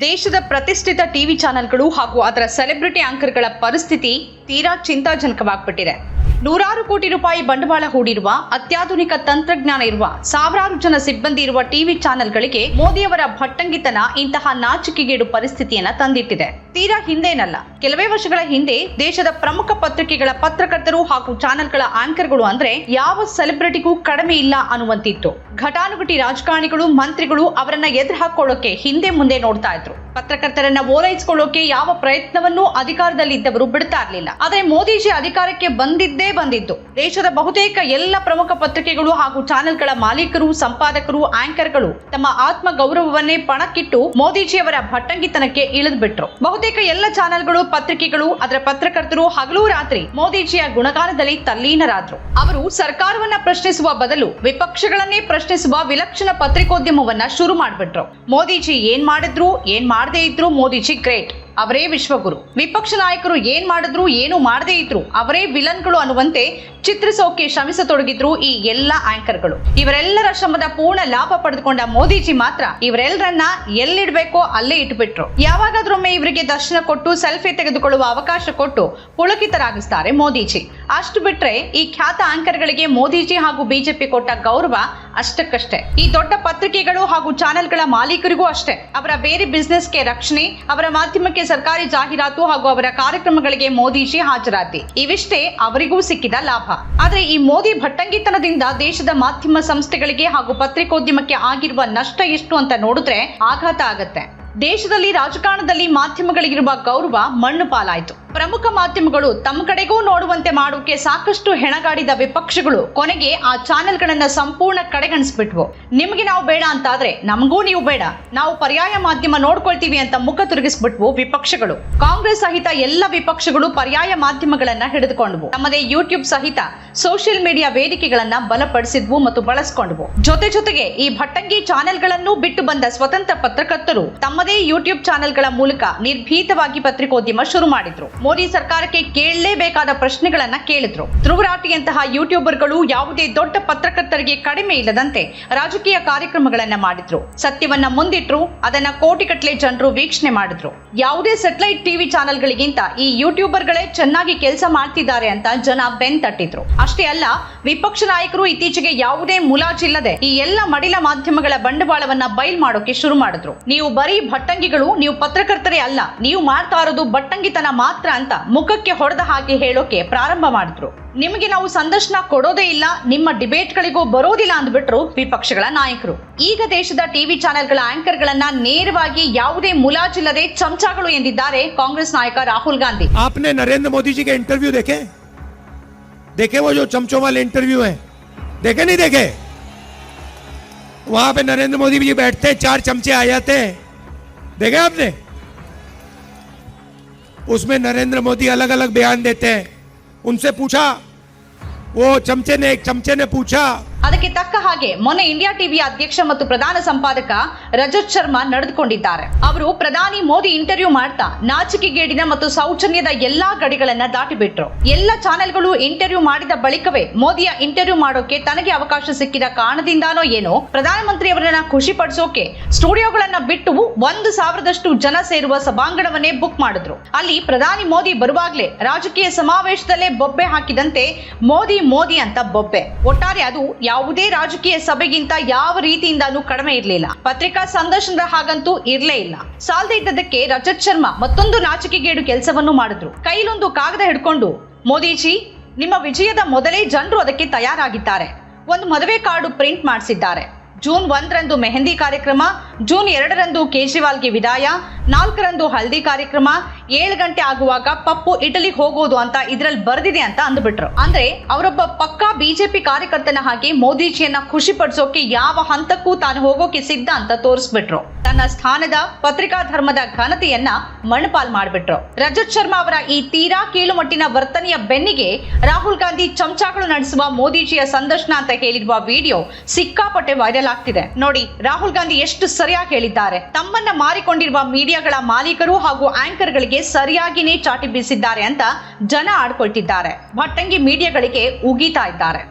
ದೇಶದ ಪ್ರತಿಷ್ಠಿತ ಟಿವಿ ಚಾನೆಲ್ಗಳು ಹಾಗೂ ಅದರ ಸೆಲೆಬ್ರಿಟಿ ಆಂಕರ್ಗಳ ಪರಿಸ್ಥಿತಿ ತೀರಾ ಚಿಂತಾಜನಕವಾಗ್ಬಿಟ್ಟಿದೆ. ನೂರಾರು ಕೋಟಿ ರೂಪಾಯಿ ಬಂಡವಾಳ ಹೂಡಿರುವ ಅತ್ಯಾಧುನಿಕ ತಂತ್ರಜ್ಞಾನ ಇರುವ ಸಾವಿರಾರು ಜನ ಸಿಬ್ಬಂದಿ ಇರುವ ಟಿವಿ ಚಾನೆಲ್ಗಳಿಗೆ ಮೋದಿಯವರ ಭಟ್ಟಂಗಿತನ ಇಂತಹ ನಾಚಿಕೆಗೇಡು ಪರಿಸ್ಥಿತಿಯನ್ನ ತಂದಿಟ್ಟಿದೆ. ತೀರಾ ಹಿಂದೇನಲ್ಲ. ಕೆಲವೇ ವರ್ಷಗಳ ಹಿಂದೆ ದೇಶದ ಪ್ರಮುಖ ಪತ್ರಿಕೆಗಳ ಪತ್ರಕರ್ತರು ಹಾಗೂ ಚಾನೆಲ್ಗಳ ಆಂಕರ್ಗಳು ಅಂದ್ರೆ ಯಾವ ಸೆಲೆಬ್ರಿಟಿಗೂ ಕಡಿಮೆ ಇಲ್ಲ ಅನ್ನುವಂತಿತ್ತು. ಘಟಾನುಘಟಿ ರಾಜಕಾರಣಿಗಳು, ಮಂತ್ರಿಗಳು ಅವರನ್ನ ಎದುರು ಹಾಕೊಳ್ಳೋಕೆ ಹಿಂದೆ ಮುಂದೆ ನೋಡ್ತಾ ಇದ್ರು. ಪತ್ರಕರ್ತರನ್ನ ಓಲೈಸಿಕೊಳ್ಳೋಕೆ ಯಾವ ಪ್ರಯತ್ನವನ್ನೂ ಅಧಿಕಾರದಲ್ಲಿದ್ದವರು ಬಿಡ್ತಾ ಇರಲಿಲ್ಲ. ಆದರೆ ಮೋದಿಜಿ ಅಧಿಕಾರಕ್ಕೆ ಬಂದಿದ್ದೇ ಬಂದಿದ್ದು. ದೇಶದ ಬಹುತೇಕ ಎಲ್ಲ ಪ್ರಮುಖ ಪತ್ರಿಕೆಗಳು ಹಾಗೂ ಚಾನೆಲ್ಗಳ ಮಾಲೀಕರು, ಸಂಪಾದಕರು, ಆಂಕರ್ಗಳು ತಮ್ಮ ಆತ್ಮ ಗೌರವವನ್ನೇ ಪಣಕ್ಕಿಟ್ಟು ಮೋದಿಜಿಯವರ ಭಟ್ಟಂಗಿತನಕ್ಕೆ ಇಳಿದು ಬಿಟ್ರು ಬಹುತೇಕ ಎಲ್ಲ ಚಾನೆಲ್ಗಳು, ಪತ್ರಿಕೆಗಳು, ಅದರ ಪತ್ರಕರ್ತರು ಹಗಲು ರಾತ್ರಿ ಮೋದಿಜಿಯ ಗುಣಗಾನದಲ್ಲಿ ತಲ್ಲೀನರಾದ್ರು. ಅವರು ಸರ್ಕಾರವನ್ನ ಪ್ರಶ್ನಿಸುವ ಬದಲು ವಿಪಕ್ಷಗಳನ್ನೇ ಪ್ರಶ್ನಿಸುವ ವಿಲಕ್ಷಣ ಪತ್ರಿಕೋದ್ಯಮವನ್ನ ಶುರು ಮಾಡಿಬಿಟ್ರು. ಮೋದಿಜಿ ಏನ್ ಮಾಡಿದ್ರು, ಏನ್ ಮಾಡದೇ ಇದ್ರು ಮೋದಿಜಿ ಗ್ರೇಟ್. ಅವರೇ ವಿಶ್ವಗುರು. ವಿಪಕ್ಷ ನಾಯಕರು ಏನ್ ಮಾಡಿದ್ರು, ಏನು ಮಾಡದೇ ಇದ್ರು, ಅವರೇ ವಿಲನ್ಗಳು ಅನ್ನುವಂತೆ ಚಿತ್ರಿಸೋಕೆ ಶ್ರಮಿಸತೊಡಗಿದ್ರು ಈ ಎಲ್ಲ ಆಂಕರ್ಗಳು. ಇವರೆಲ್ಲರ ಶ್ರಮದ ಪೂರ್ಣ ಲಾಭ ಪಡೆದುಕೊಂಡ ಮೋದಿಜಿ ಮಾತ್ರ ಇವರೆಲ್ಲರನ್ನ ಎಲ್ಲಿಡ್ಬೇಕೋ ಅಲ್ಲೇ ಇಟ್ಬಿಟ್ರು. ಯಾವಾಗಾದ್ರೊಮ್ಮೆ ಇವರಿಗೆ ದರ್ಶನ ಕೊಟ್ಟು, ಸೆಲ್ಫಿ ತೆಗೆದುಕೊಳ್ಳುವ ಅವಕಾಶ ಕೊಟ್ಟು ಪುಳಕಿತರಾಗಿಸ್ತಾರೆ ಮೋದಿಜಿ. ಅಷ್ಟು ಬಿಟ್ರೆ ಈ ಖ್ಯಾತ ಆಂಕರ್ಗಳಿಗೆ ಮೋದಿಜಿ ಹಾಗೂ ಬಿಜೆಪಿ ಕೊಟ್ಟ ಗೌರವ ಅಷ್ಟಕ್ಕಷ್ಟೇ. ಈ ದೊಡ್ಡ ಪತ್ರಿಕೆಗಳು ಹಾಗೂ ಚಾನೆಲ್ಗಳ ಮಾಲೀಕರಿಗೂ ಅಷ್ಟೇ. ಅವರ ಬೇರೆ ಬಿಸ್ನೆಸ್ಗೆ ರಕ್ಷಣೆ, ಅವರ ಮಾಧ್ಯಮಕ್ಕೆ ಸರ್ಕಾರಿ ಜಾಹೀರಾತು ಹಾಗೂ ಅವರ ಕಾರ್ಯಕ್ರಮಗಳಿಗೆ ಮೋದಿಜಿ ಹಾಜರಾತಿ. ಇವಿಷ್ಟೇ ಅವರಿಗೂ ಸಿಕ್ಕಿದ ಲಾಭ. ಆದರೆ ಈ ಮೋದಿ ಭಟ್ಟಂಗಿತನದಿಂದ ದೇಶದ ಮಾಧ್ಯಮ ಸಂಸ್ಥೆಗಳಿಗೆ ಹಾಗೂ ಪತ್ರಿಕೋದ್ಯಮಕ್ಕೆ ಆಗಿರುವ ನಷ್ಟ ಎಷ್ಟು ಅಂತ ನೋಡಿದ್ರೆ ಆಘಾತ ಆಗತ್ತೆ. ದೇಶದಲ್ಲಿ ರಾಜಕಾರಣದಲ್ಲಿ ಮಾಧ್ಯಮಗಳಿಗಿರುವ ಗೌರವ ಮಣ್ಣು ಪಾಲಾಯಿತು. ಪ್ರಮುಖ ಮಾಧ್ಯಮಗಳು ತಮ್ಮ ಕಡೆಗೂ ನೋಡುವಂತೆ ಮಾಡೋಕೆ ಸಾಕಷ್ಟು ಹೆಣಗಾಡಿದ ವಿಪಕ್ಷಗಳು. ಕೊನೆಗೆ ಆ ಚಾನೆಲ್ಗಳನ್ನ ಸಂಪೂರ್ಣ ಕಡೆಗಣಿಸ್ಬಿಟ್ವು. ನಿಮಗೆ ನಾವು ಬೇಡ ಅಂತಾದ್ರೆ ನಮಗೂ ನೀವು ಬೇಡ. ನಾವು ಪರ್ಯಾಯ ಮಾಧ್ಯಮ ನೋಡ್ಕೊಳ್ತೀವಿ ಅಂತ ಮುಖ ತಿರುಗಿಸ್ಬಿಟ್ವು ವಿಪಕ್ಷಗಳು. ಕಾಂಗ್ರೆಸ್ ಸಹಿತ ಎಲ್ಲ ವಿಪಕ್ಷಗಳು ಪರ್ಯಾಯ ಮಾಧ್ಯಮಗಳನ್ನ ಹಿಡಿದುಕೊಂಡ್ವು. ನಮ್ಮದೇ ಯೂಟ್ಯೂಬ್ ಸಹಿತ ಸೋಷಿಯಲ್ ಮೀಡಿಯಾ ವೇದಿಕೆಗಳನ್ನ ಬಲಪಡಿಸಿದ್ವು ಮತ್ತು ಬಳಸ್ಕೊಂಡ್ವು. ಜೊತೆ ಜೊತೆಗೆ ಈ ಭಟ್ಟಂಗಿ ಚಾನೆಲ್ಗಳನ್ನು ಬಿಟ್ಟು ಬಂದ ಸ್ವತಂತ್ರ ಪತ್ರಕರ್ತರು ತಮ್ಮದೇ ಯೂಟ್ಯೂಬ್ ಚಾನೆಲ್ಗಳ ಮೂಲಕ ನಿರ್ಭೀತವಾಗಿ ಪತ್ರಿಕೋದ್ಯಮ ಶುರು ಮಾಡಿದ್ರು. ಮೋದಿ ಸರ್ಕಾರಕ್ಕೆ ಕೇಳಲೇಬೇಕಾದ ಪ್ರಶ್ನೆಗಳನ್ನ ಕೇಳಿದ್ರು. ಧ್ರುವರಾಟಿಯಂತಹ ಯೂಟ್ಯೂಬರ್ಗಳು ಯಾವುದೇ ದೊಡ್ಡ ಪತ್ರಕರ್ತರಿಗೆ ಕಡಿಮೆ ಇಲ್ಲದಂತೆ ರಾಜಕೀಯ ಕಾರ್ಯಕ್ರಮಗಳನ್ನ ಮಾಡಿದ್ರು. ಸತ್ಯವನ್ನ ಮುಂದಿಟ್ರು, ಅದನ್ನ ಕೋಟಿಗಟ್ಟಲೆ ಜನರು ವೀಕ್ಷಣೆ ಮಾಡಿದ್ರು. ಯಾವುದೇ ಸೆಟಲೈಟ್ ಟಿವಿ ಚಾನೆಲ್ಗಳಿಗಿಂತ ಈ ಯೂಟ್ಯೂಬರ್ಗಳೇ ಚೆನ್ನಾಗಿ ಕೆಲಸ ಮಾಡ್ತಿದ್ದಾರೆ ಅಂತ ಜನ ಬೆನ್ ತಟ್ಟಿದ್ರು ಅಷ್ಟೇ ಅಲ್ಲ, ವಿಪಕ್ಷ ನಾಯಕರು ಇತ್ತೀಚೆಗೆ ಯಾವುದೇ ಮುಲಾಜಿಲ್ಲದೆ ಈ ಎಲ್ಲ ಮಡಿಲ ಮಾಧ್ಯಮಗಳ ಬಂಡವಾಳವನ್ನ ಬೈಲ್ ಮಾಡೋಕೆ ಶುರು ಮಾಡಿದ್ರು. ನೀವು ಬರೀ ಭಟ್ಟಂಗಿಗಳು, ನೀವು ಪತ್ರಕರ್ತರೇ ಅಲ್ಲ, ನೀವು ಮಾಡ್ತಾ ಇರೋದು ಭಟ್ಟಂಗಿತನ ಮಾತ್ರ ಅಂತ ಮುಖಕ್ಕೆ ಹೊಡೆದ ಹಾಗೆ ಹೇಳೋಕೆ ಪ್ರಾರಂಭ ಮಾಡಿದ್ರು ನಿಮಗೆ ನಾವು ಸಂದರ್ಶನ ಕೊಡೋದೇ ಇಲ್ಲ ನಿಮ್ಮ ಡಿಬೇಟ್ಗಳಿಗೂ ಬರೋದಿಲ್ಲ ಅಂದ್ಬಿಟ್ರು ವಿಪಕ್ಷಗಳ ನಾಯಕರು ಈಗ ದೇಶದ ಟಿವಿ ಚಾನೆಲ್ಗಳ ಆಂಕರ್ಗಳನ್ನ ನೇರವಾಗಿ ಯಾವುದೇ ಮುಲಾಜಿಲ್ಲದೆ ಚಮಚಾಗಳು ಎಂದಿದ್ದಾರೆ ಕಾಂಗ್ರೆಸ್ ನಾಯಕ ರಾಹುಲ್ ಗಾಂಧಿ आपने नरेंद्र मोदी जी के इंटरव्यू देखे देखे वो जो चमचों वाले इंटरव्यू हैं देखे नहीं देखे वहां पे नरेंद्र मोदी जी बैठते हैं चार चमचे आ जाते हैं देखे आपने उसमें नरेंद्र मोदी अलग अलग बयान देते हैं। उनसे पूछा, वो चमचे ने, एक चमचे ने पूछा ಅದಕ್ಕೆ ತಕ್ಕ ಹಾಗೆ ಮೊನ್ನೆ ಇಂಡಿಯಾ ಟಿವಿಯ ಅಧ್ಯಕ್ಷ ಮತ್ತು ಪ್ರಧಾನ ಸಂಪಾದಕ ರಜತ್ ಶರ್ಮಾ ನಡೆದುಕೊಂಡಿದ್ದಾರೆ. ಅವರು ಪ್ರಧಾನಿ ಮೋದಿ ಇಂಟರ್ವ್ಯೂ ಮಾಡ್ತಾ ನಾಚಿಕೆಗೇಡಿನ ಮತ್ತು ಸೌಜನ್ಯದ ಎಲ್ಲಾ ಗಡಿಗಳನ್ನ ದಾಟಿಬಿಟ್ರು. ಎಲ್ಲ ಚಾನೆಲ್ಗಳು ಇಂಟರ್ವ್ಯೂ ಮಾಡಿದ ಬಳಿಕವೇ ಮೋದಿಯ ಇಂಟರ್ವ್ಯೂ ಮಾಡೋಕೆ ತನಗೆ ಅವಕಾಶ ಸಿಕ್ಕಿದ ಕಾರಣದಿಂದಾನೋ ಏನೋ ಪ್ರಧಾನಮಂತ್ರಿ ಅವರನ್ನ ಖುಷಿ ಪಡಿಸೋಕೆ ಸ್ಟುಡಿಯೋಗಳನ್ನ ಬಿಟ್ಟು ಒಂದು ಸಾವಿರದಷ್ಟು ಜನ ಸೇರುವ ಸಭಾಂಗಣವನ್ನೇ ಬುಕ್ ಮಾಡಿದ್ರು. ಅಲ್ಲಿ ಪ್ರಧಾನಿ ಮೋದಿ ಬರುವಾಗ್ಲೇ ರಾಜಕೀಯ ಸಮಾವೇಶದಲ್ಲೇ ಬೊಬ್ಬೆ ಹಾಕಿದಂತೆ ಮೋದಿ ಮೋದಿ ಅಂತ ಬೊಬ್ಬೆ. ಒಟ್ಟಾರೆ ಅದು ಯಾವುದೇ ರಾಜಕೀಯ ಸಭೆಗಿಂತ ಯಾವ ರೀತಿಯಿಂದಾನೂ ಕಡಿಮೆ ಇರಲಿಲ್ಲ. ಪತ್ರಿಕಾ ಸಂದರ್ಶನದ ಹಾಗಂತೂ ಇರ್ಲೇ ಇಲ್ಲ. ಸಾಲದೇ ಇದ್ದದಕ್ಕೆ ರಜತ್ ಶರ್ಮಾ ಮತ್ತೊಂದು ನಾಚಿಕೆಗೇಡು ಕೆಲಸವನ್ನು ಮಾಡಿದ್ರು. ಕೈಲೊಂದು ಕಾಗದ ಹಿಡ್ಕೊಂಡು, ಮೋದಿಜಿ, ನಿಮ್ಮ ವಿಜಯದ ಮೊದಲೇ ಜನರು ಅದಕ್ಕೆ ತಯಾರಾಗಿದ್ದಾರೆ. ಒಂದು ಮದುವೆ ಕಾರ್ಡು ಪ್ರಿಂಟ್ ಮಾಡಿಸಿದ್ದಾರೆ. ಜೂನ್ ಒಂದರಂದು ಮೆಹಂದಿ ಕಾರ್ಯಕ್ರಮ ಜೂನ್ ಎರಡರಂದು ಕೇಜ್ರಿವಾಲ್ಗೆ ವಿದಾಯ, ನಾಲ್ಕರಂದು ಹಲ್ದಿ ಕಾರ್ಯಕ್ರಮ, ಏಳು ಗಂಟೆ ಆಗುವಾಗ ಪಪ್ಪು ಇಟಲಿಗೆ ಹೋಗೋದು ಅಂತ ಇದ್ರಲ್ಲಿ ಬರ್ದಿದೆ ಅಂತ ಅಂದ್ಬಿಟ್ರು. ಅಂದ್ರೆ ಅವರೊಬ್ಬ ಪಕ್ಕಾ ಬಿಜೆಪಿ ಕಾರ್ಯಕರ್ತನ ಹಾಗೆ ಮೋದಿಜಿಯನ್ನ ಖುಷಿ ಪಡಿಸೋಕೆ ಯಾವ ಹಂತಕ್ಕೂ ತಾನು ಹೋಗೋಕೆ ಸಿದ್ಧ ಅಂತ ತೋರಿಸ್ಬಿಟ್ರು. ತನ್ನ ಸ್ಥಾನದ ಪತ್ರಿಕಾ ಧರ್ಮದ ಘನತೆಯನ್ನ ಮಣ್ಣಪಾಲ್ ಮಾಡಿಬಿಟ್ರು. ರಜತ್ ಶರ್ಮಾ ಅವರ ಈ ತೀರಾ ಕೀಳುಮಟ್ಟಿನ ವರ್ತನೆಯ ಬೆನ್ನಿಗೆ ರಾಹುಲ್ ಗಾಂಧಿ ಚಮಚಾಗಳು ನಡೆಸುವ ಮೋದಿಜಿಯ ಸಂದರ್ಶನ ಅಂತ ಹೇಳಿರುವ ವಿಡಿಯೋ ಸಿಕ್ಕಾಪಟ್ಟೆ ವೈರಲ್ ಆಗ್ತಿದೆ. ನೋಡಿ, ರಾಹುಲ್ ಗಾಂಧಿ ಎಷ್ಟು ಸರಿಯಾಗಿ ಹೇಳಿದ್ದಾರೆ. ತಮ್ಮನ್ನ ಮಾರಿಕೊಂಡಿರುವ ಮೀಡಿಯಾಗಳ ಮಾಲೀಕರು ಹಾಗೂ ಆಂಕರ್ಗಳಿಗೆ ಸರಿಯಾಗಿನೇ ಚಾಟಿ ಬೀಸಿದ್ದಾರೆ ಅಂತ ಜನ ಆಡ್ಕೊಳ್ತಿದ್ದಾರೆ. ಭಟ್ಟಂಗಿ ಮೀಡಿಯಾಗಳಿಗೆ ಉಗೀತಾ ಇದ್ದಾರೆ.